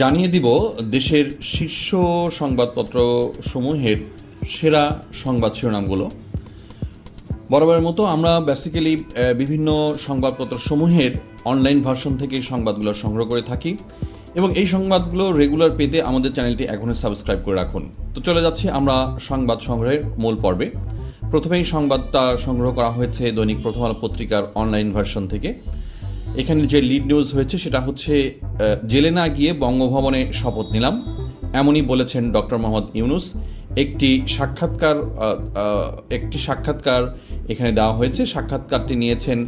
জানিয়ে দিব দেশের শীর্ষ সংবাদপত্র সমূহের সেরা সংবাদ শিরোনামগুলো। বরাবরের মতো আমরা বেসিক্যালি বিভিন্ন সংবাদপত্র সমূহের অনলাইন ভার্সন থেকে এই সংবাদগুলো সংগ্রহ করে থাকি এবং এই সংবাদগুলো রেগুলার পেতে আমাদের চ্যানেলটি এখনই সাবস্ক্রাইব করে রাখুন। তো চলে যাচ্ছি আমরা সংবাদ সংগ্রহের মূল পর্বে। প্রথমেই সংবাদটা সংগ্রহ করা হয়েছে দৈনিক প্রথম আলো পত্রিকার অনলাইন ভার্সন থেকে। এখানে যে লিড নিউজ হয়েছে, সেটা হচ্ছে জেলে না গিয়ে বঙ্গভবনে শপথ নিলাম। এমনই বলেছেন ডক্টর মোহাম্মদ ইউনুস। একটি সাক্ষাৎকার একটি সাক্ষাৎকার এখানে দেওয়া হয়েছে। সাক্ষাৎকারটি নিয়েছেন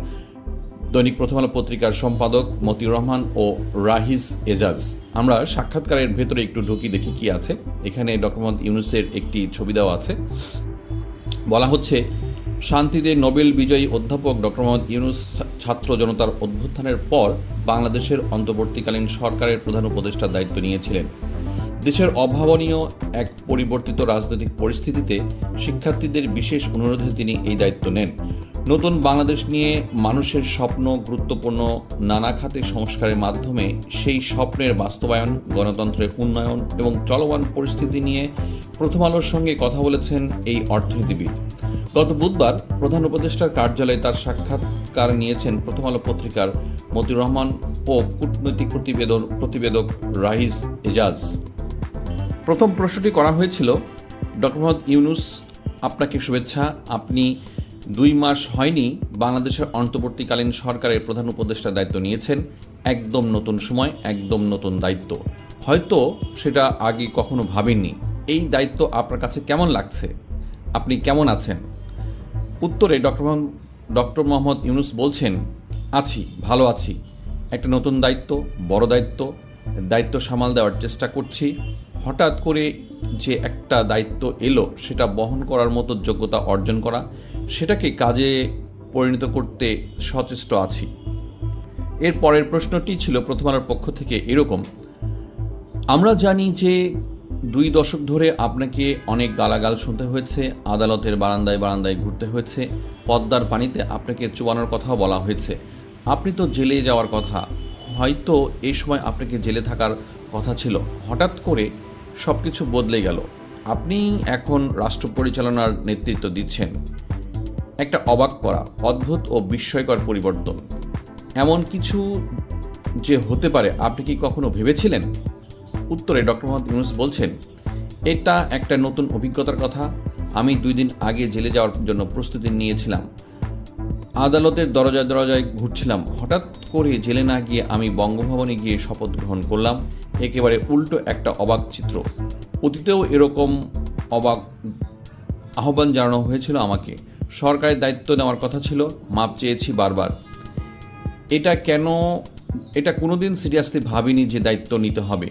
দৈনিক প্রথম আলো পত্রিকার সম্পাদক মতিউর রহমান ও রাহিস এজাজ। আমরা সাক্ষাৎকারের ভেতরে একটু ঢুকি, দেখি কি আছে। এখানে ডক্টর মোহাম্মদ ইউনুসের একটি ছবি দেওয়া আছে। বলা হচ্ছে শান্তিতে নোবেল বিজয়ী অধ্যাপক ডক্টর মোহাম্মদ ইউনুস ছাত্র জনতার অভ্যুত্থানের পর বাংলাদেশের অন্তর্বর্তীকালীন সরকারের প্রধান উপদেষ্টার দায়িত্ব নিয়েছিলেন। দেশের অভাবনীয় এক পরিবর্তিত রাজনৈতিক পরিস্থিতিতে শিক্ষার্থীদের বিশেষ অনুরোধে তিনি এই দায়িত্ব নেন। নতুন বাংলাদেশ নিয়ে মানুষের স্বপ্ন গুরুত্বপূর্ণ নানা খাতে সংস্কারের মাধ্যমে সেই স্বপ্নের বাস্তবায়ন, গণতন্ত্রের উন্নয়ন এবং চলমান পরিস্থিতি নিয়ে প্রথম আলোর সঙ্গে কথা বলেছেন এই অর্থনীতিবিদ। গত বুধবার প্রধান উপদেষ্টার কার্যালয়ে তার সাক্ষাৎকার নিয়েছেন প্রথম আলো পত্রিকার মতিউর রহমান ও কূটনৈতিক প্রতিবেদন প্রতিবেদক রাহিস এজাজ। প্রথম প্রশ্নটি করা হয়েছিল, ডক্টর মোহাম্মদ ইউনুস, আপনাকে শুভেচ্ছা। আপনি দুই মাস হয়নি বাংলাদেশের অন্তর্বর্তীকালীন সরকারের প্রধান উপদেষ্টার দায়িত্ব নিয়েছেন। একদম নতুন সময়, একদম নতুন দায়িত্ব। হয়তো সেটা আগে কখনো ভাবেননি। এই দায়িত্ব আপনার কাছে কেমন লাগছে? আপনি কেমন আছেন? উত্তরে ডক্টর ডক্টর মোহাম্মদ ইউনুস বলছেন, আছি, ভালো আছি। একটা নতুন দায়িত্ব, বড় দায়িত্ব দায়িত্ব সামাল দেওয়ার চেষ্টা করছি। হঠাৎ করে যে একটা দায়িত্ব এলো, সেটা বহন করার মতো যোগ্যতা অর্জন করা, সেটাকে কাজে পরিণত করতে সচেষ্ট আছি। এর পরের প্রশ্নটি ছিল প্রথম আলোর পক্ষ থেকে এরকম, আমরা জানি যে দুই দশক ধরে আপনাকে অনেক গালাগাল শুনতে হয়েছে, আদালতের বারান্দায় বারান্দায় ঘুরতে হয়েছে, পদ্মার পানিতে আপনাকে চুবানোর কথাও বলা হয়েছে। আপনি তো জেলে যাওয়ার কথা, হয়তো এই সময় আপনাকে জেলে থাকার কথা ছিল। হঠাৎ করে সব কিছু বদলে গেল। আপনি এখন রাষ্ট্র পরিচালনার নেতৃত্ব দিচ্ছেন। একটা অবাক করা, অদ্ভুত ও বিস্ময়কর পরিবর্তন। এমন কিছু যে হতে পারে, আপনি কি কখনো ভেবেছিলেন? উত্তরে ডক্টর মোহাম্মদ ইউনুস বলছেন, এটা একটা নতুন অভিজ্ঞতার কথা। আমি দুই দিন আগে জেলে যাওয়ার জন্য প্রস্তুতি নিয়েছিলাম। আদালতের দরজায় দরজায় ঘুরছিলাম। হঠাৎ করে জেলে না গিয়ে আমি বঙ্গভবনে গিয়ে শপথ গ্রহণ করলাম। একেবারে উল্টো একটা অবাক চিত্র। অতীতেও এরকম অবাক আহ্বান জানানো হয়েছিল আমাকে। সরকারের দায়িত্ব নেওয়ার কথা ছিল। মাপ চেয়েছি বারবার। এটা কেন, এটা কোনোদিন সিরিয়াসলি ভাবিনি যে দায়িত্ব নিতে হবে।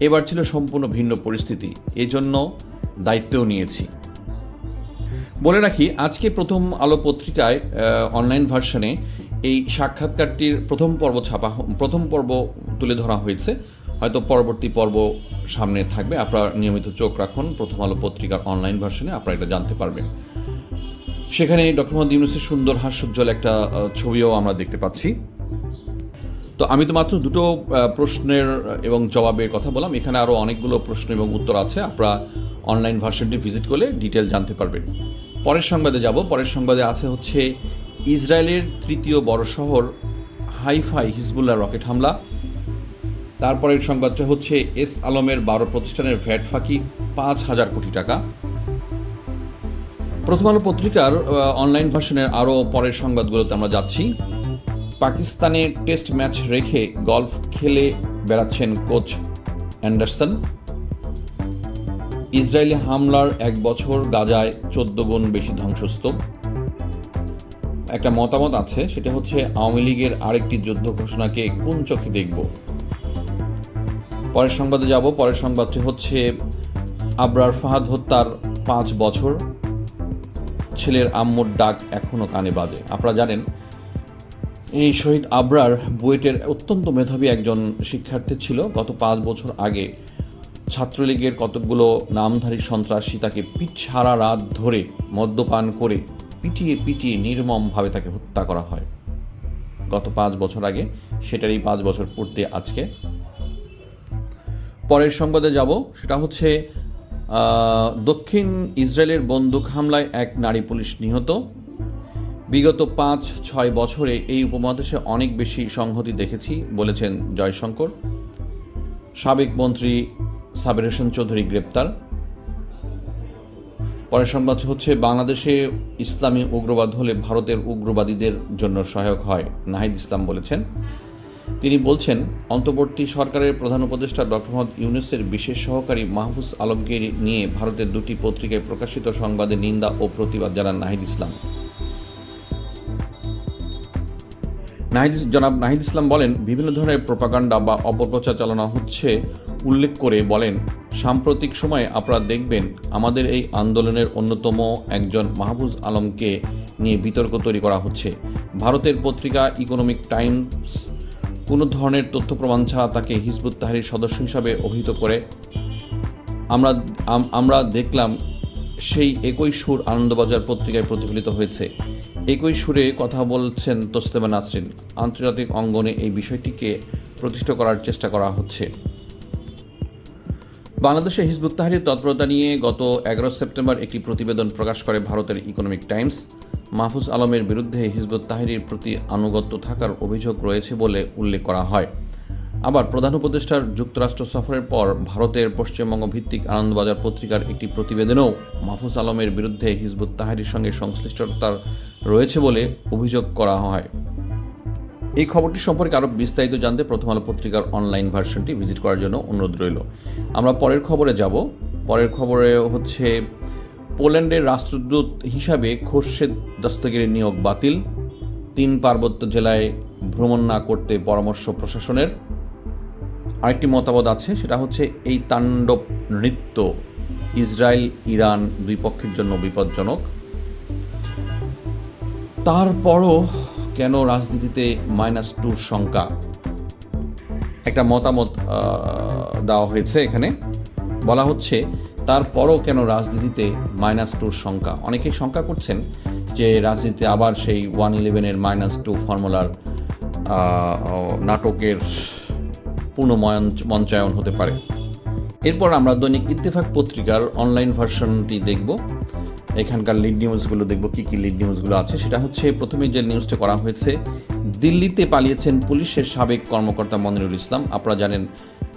এবার ছিল সম্পূর্ণ ভিন্ন পরিস্থিতি। এজন্য দায়িত্বও নিয়েছি। বলে রাখি, আজকে প্রথম আলো পত্রিকায় অনলাইন ভার্সনে এই সাক্ষাৎকারটির প্রথম পর্ব ছাপা প্রথম পর্ব তুলে ধরা হয়েছে। হয়তো পরবর্তী পর্ব সামনে থাকবে। আপনারা নিয়মিত চোখ রাখুন, প্রথম আলো পত্রিকার অনলাইন ভার্সনে আপনারা এটা জানতে পারবেন। সেখানে ডক্টর মোহাম্মদ ইউনুসের সুন্দর হাস্যোজ্জ্বল একটা ছবিও আমরা দেখতে পাচ্ছি। তো আমি তো মাত্র দুটো প্রশ্নের এবং জবাবের কথা বললাম। এখানে আরও অনেকগুলো প্রশ্ন এবং উত্তর আছে। আপনারা অনলাইন ভার্সনটি ভিজিট করলে ডিটেল জানতে পারবেন। পরের সংবাদে যাব। পরের সংবাদে আছে হচ্ছে, ইসরায়েলের তৃতীয় বড় শহর হাইফাই হিজবুল্লাহ রকেট হামলা। তারপরের সংবাদটা হচ্ছে, এস আলমের বারো প্রতিষ্ঠানের ভ্যাট ফাঁকি পাঁচ হাজার কোটি টাকা। প্রথম আলো পত্রিকার অনলাইন ভার্সনের আরও পরের সংবাদগুলোতে আমরা যাচ্ছি। পাকিস্তানে টেস্ট ম্যাচ রেখে গলফ খেলে বেড়াচ্ছেন কোচ অ্যান্ডারসন। ইসরায়েলি হামলার এক বছর গাজায় চোদ্দ গুণ বেশি ধ্বংসস্তূপ। একটা মতামত আছে, সেটা হচ্ছে আওয়ামী লীগের আরেকটি যুদ্ধ ঘোষণাকে কোন চোখে দেখব? পরের সংবাদে যাব। পরের সংবাদটি হচ্ছে, আবরার ফাহাদ হত্যার পাঁচ বছর। ছেলের আম্মুর ডাক এখনও কানে বাজে। আপনারা জানেন এই শহীদ আবরার বুয়েটের অত্যন্ত মেধাবী একজন শিক্ষার্থী ছিল। গত পাঁচ বছর আগে ছাত্রলীগের কতকগুলো নামধারী সন্ত্রাসী তাকে পিঠ সারা রাত ধরে মদ্যপান করে পিটিয়ে পিটিয়ে নির্মমভাবে তাকে হত্যা করা হয়। গত পাঁচ বছর আগে সেটারই পাঁচ বছর পূর্তি আজকে। পরের সংবাদে যাব, সেটা হচ্ছে দক্ষিণ ইসরায়েলের বন্দুক হামলায় এক নারী পুলিশ নিহত। বিগত পাঁচ, ছয় বছরে এই উপমহাদেশে অনেক বেশি সংহতি দেখেছি, বলেছেন জয়শঙ্কর। সাবেক মন্ত্রী সাবির হোসেন চৌধুরী গ্রেপ্তার। পরের সংবাদ হচ্ছে, বাংলাদেশে ইসলামী উগ্রবাদ হলে ভারতের উগ্রবাদীদের জন্য সহায়ক হয়, নাহিদ ইসলাম বলেছেন। তিনি বলছেন, অন্তর্বর্তী সরকারের প্রধান উপদেষ্টা ডক্টর মোহাম্মদ ইউনুসের বিশেষ সহকারী মাহফুজ আলমকে নিয়ে ভারতের দুটি পত্রিকায় প্রকাশিত সংবাদে নিন্দা ও প্রতিবাদ জানান নাহিদ ইসলাম। নাহিদ, জনাব নাহিদ ইসলাম বলেন, বিভিন্ন ধরনের প্রপাগান্ডা বা অপপ্রচার চালানো হচ্ছে, উল্লেখ করে বলেন, সাম্প্রতিক সময়ে আপনারা দেখবেন, আমাদের এই আন্দোলনের অন্যতম একজন মাহফুজ আলমকে নিয়ে বিতর্ক তৈরি করা হচ্ছে। ভারতের পত্রিকা ইকোনমিক টাইমস কোনো ধরনের তথ্য প্রমাণ ছাড়া তাকে হিজবুত তাহারির সদস্য হিসাবে অভিহিত করে। আমরা আমরা দেখলাম সেই একই সুর আনন্দবাজার পত্রিকায় প্রতিফলিত হয়েছে। একই সুরে কথা বলছেন তোস্তেমা নাসরিন। আন্তর্জাতিক অঙ্গনে এই বিষয়টিকে প্রতিষ্ঠা করার চেষ্টা করা হচ্ছে। বাংলাদেশে হিজবুত তাহরির তৎপরতা নিয়ে গত এগারো সেপ্টেম্বর একটি প্রতিবেদন প্রকাশ করে ভারতের ইকোনমিক টাইমস। মাহফুজ আলমের বিরুদ্ধে হিজবুত তাহরির প্রতি আনুগত্য থাকার অভিযোগ রয়েছে বলে উল্লেখ করা হয়। আবার প্রধান উপদেষ্টার যুক্তরাষ্ট্র সফরের পর ভারতের পশ্চিমবঙ্গ ভিত্তিক আনন্দবাজার পত্রিকার একটি প্রতিবেদনেও মাহফুজ আলমের বিরুদ্ধে হিজবুত তাহারির সঙ্গে সংশ্লিষ্টতার রয়েছে বলে অভিযোগ করা হয়। এই খবরটি সম্পর্কে আরও বিস্তারিত জানতে প্রথম আলো পত্রিকার অনলাইন ভার্সনটি ভিজিট করার জন্য অনুরোধ রইল। আমরা পরের খবরে যাব। পরের খবরে হচ্ছে, পোল্যান্ডের রাষ্ট্রদূত হিসাবে খোরশেদ দস্তগিরের নিয়োগ বাতিল। তিন পার্বত্য জেলায় ভ্রমণ না করতে পরামর্শ প্রশাসনের। আরেকটি মতামত আছে, সেটা হচ্ছে এই তাণ্ডব নৃত্য ইসরায়েল, ইরান দুই পক্ষের জন্য বিপজ্জনক। তারপরও কেন রাজনীতিতে মাইনাস টুর শঙ্কা একটা মতামত দেওয়া হয়েছে এখানে। বলা হচ্ছে, তারপরও কেন রাজনীতিতে মাইনাস টুর সংখ্যা? অনেকেই শঙ্কা করছেন যে রাজনীতিতে আবার সেই ওয়ান ইলেভেনের মাইনাস টু ফর্মুলার নাটকের পুনঃময়ন মঞ্চায়ন হতে পারে। এরপর আমরা দৈনিক ইত্তেফাক পত্রিকার অনলাইন ভার্সনটি দেখব। এখানকার লিড নিউজগুলো দেখব, কি কি লিড নিউজগুলো আছে। সেটা হচ্ছে প্রথমে যে নিউজটা করা হয়েছে, দিল্লিতে পালিয়েছেন পুলিশের সাবেক কর্মকর্তা মনিরুল ইসলাম। আপনারা জানেন,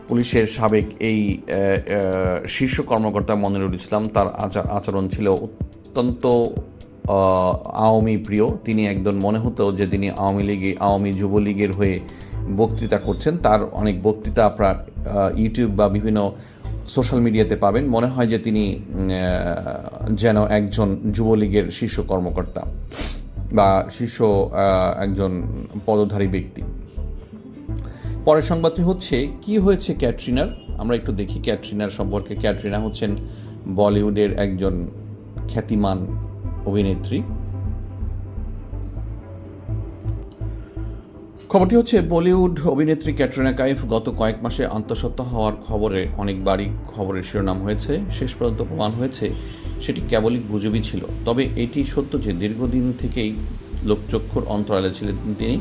পুলিশের সাবেক এই শীর্ষ কর্মকর্তা মনিরুল ইসলাম, তার আচার আচরণ ছিল অত্যন্ত আওয়ামী প্রিয়। তিনি একজন মনে হতো যে তিনি আওয়ামী লীগে, আওয়ামী যুবলীগের হয়ে বক্তৃতা করছেন, তার অনেক বক্তৃতা আপনার ইউটিউব বা বিভিন্ন সোশ্যাল মিডিয়াতে পাবেন। মনে হয় যে তিনি যেন একজন যুবলীগের শীর্ষ কর্মকর্তা বা শীর্ষ একজন পদধারী ব্যক্তি। পরের সংবাদটি হচ্ছে, কি হয়েছে ক্যাটরিনার? আমরা একটু দেখি, ক্যাটরিনার সম্পর্কে। ক্যাটরিনা হচ্ছেন বলিউডের একজন খ্যাতিমান অভিনেত্রী। খবরটি হচ্ছে, বলিউড অভিনেত্রী ক্যাটরিনা কাইফ গত কয়েক মাসে আন্তঃসত্ত্বা হওয়ার খবরে অনেকবারই খবরের শিরোনাম হয়েছে। শেষ পর্যন্ত প্রমাণ হয়েছে, সেটি কেবলই গুজবই ছিল। তবে এটি সত্য যে দীর্ঘদিন থেকেই লোকচক্ষুর অন্তরালে ছিলেন তিনি,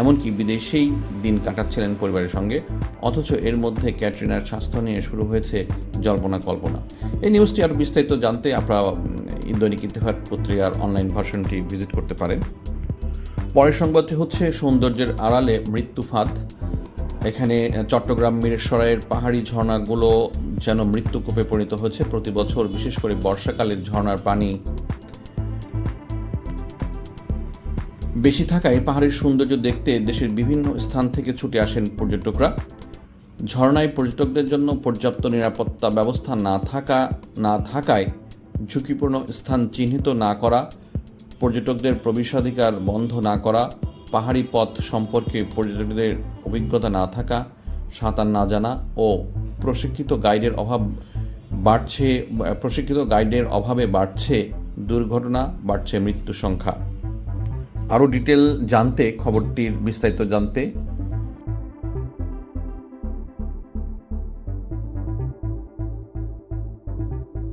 এমনকি বিদেশেই দিন কাটাচ্ছিলেন পরিবারের সঙ্গে। অথচ এর মধ্যে ক্যাটরিনার স্বাস্থ্য নিয়ে শুরু হয়েছে জল্পনা কল্পনা। এই নিউজটি আরও বিস্তারিত জানতে আপনারা দৈনিক ইত্তেফাক পত্রিকার অনলাইন ভার্সনটি ভিজিট করতে পারেন। পরের সংবাদটি হচ্ছে সৌন্দর্যের আড়ালে মৃত্যু ফাঁদ। এখানে চট্টগ্রাম মিরেশ্বরাইয়ের পাহাড়ি ঝর্ণাগুলো যেন মৃত্যুকূপে পরিণত হয়েছে। প্রতি বছর বিশেষ করে বর্ষাকালে ঝর্ণার পানি বেশি থাকায় পাহাড়ের সৌন্দর্য দেখতে দেশের বিভিন্ন স্থান থেকে ছুটে আসেন পর্যটকরা। ঝর্ণায় পর্যটকদের জন্য পর্যাপ্ত নিরাপত্তা ব্যবস্থা না থাকা, না থাকায় ঝুঁকিপূর্ণ স্থান চিহ্নিত না করা পর্যটকদের প্রবেশাধিকার বন্ধ না করা, পাহাড়ি পথ সম্পর্কে পর্যটকদের অভিজ্ঞতা না থাকা, সাঁতার না জানা ও প্রশিক্ষিত গাইডের অভাব বাড়ছে, প্রশিক্ষিত গাইডের অভাবে বাড়ছে দুর্ঘটনা, বাড়ছে মৃত্যু সংখ্যা। আরও ডিটেল জানতে, খবরটির বিস্তারিত জানতে